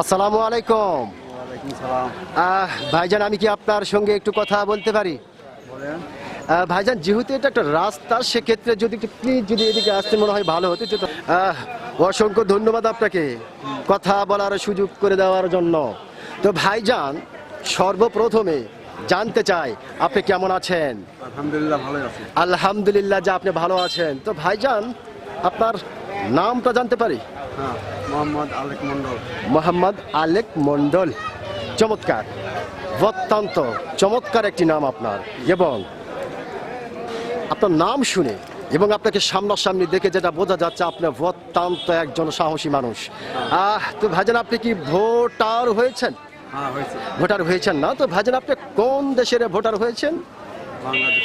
আসসালামু আলাইকুম। ভাইজান আমি কি আপনার সঙ্গে একটু কথা বলতে পারি? ভাইজান যেহেতু এটা একটা রাস্তা সেক্ষেত্রে যদি প্লিজ যদি এদিকে আসতে মনে হয় ভালো হতে তো অসংখ্য ধন্যবাদ আপনাকে কথা বলার সুযোগ করে দেওয়ার জন্য। তো ভাইজান সর্বপ্রথমে জানতে চাই আপনি কেমন আছেন? আলহামদুলিল্লাহ ভালো আছেন আলহামদুলিল্লাহ যে আপনি ভালো আছেন। তো ভাইজান আপনার নামটা জানতে পারি? হ্যাঁ মোহাম্মদ আলেক মন্ডল মোহাম্মদ আলেক মন্ডল চমৎকার। অত্যন্ত চমৎকার একটি নাম আপনার। এবং আপনার নাম শুনে এবং আপনাকে সামনাসামনি দেখে যেটা বোঝা যাচ্ছে আপনি অত্যন্ত একজন সাহসী মানুষ। আহ তো ভাইজান আপনি কি ভোটার হয়েছেন? হ্যাঁ ভোটার হয়েছেন না? তো ভাইজান আপনি কোন দেশের ভোটার হয়েছেন? বাংলাদেশ।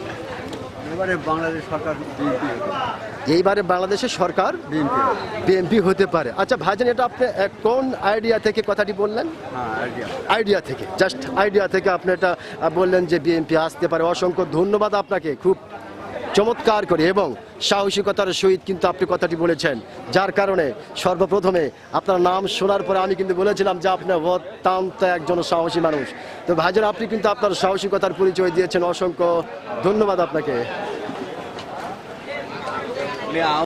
বাংলাদেশ সরকার এইবারে বাংলাদেশের সরকার বিএনপি বিএনপি হতে পারে। আচ্ছা ভাইজান এটা আপনি কোন আইডিয়া থেকে কথাটি বললেন? হ্যাঁ আইডিয়া আইডিয়া থেকে জাস্ট আইডিয়া থেকে আপনি এটা বললেন যে বিএনপি আসতে পারে। অসংখ্য ধন্যবাদ আপনাকে খুব চমৎকার করে এবং সাহসিকতার সহিত কিন্তু আপনি কথাটি বলেছেন যার কারণে সর্বপ্রথমে আপনার নাম শোনার পরে আমি কিন্তু বলেছিলাম যে আপনি অত্যন্ত একজন সাহসী মানুষ। তো ভাইজান আপনি কিন্তু আপনার সাহসিকতার পরিচয় দিয়েছেন অসংখ্য ধন্যবাদ আপনাকে। 了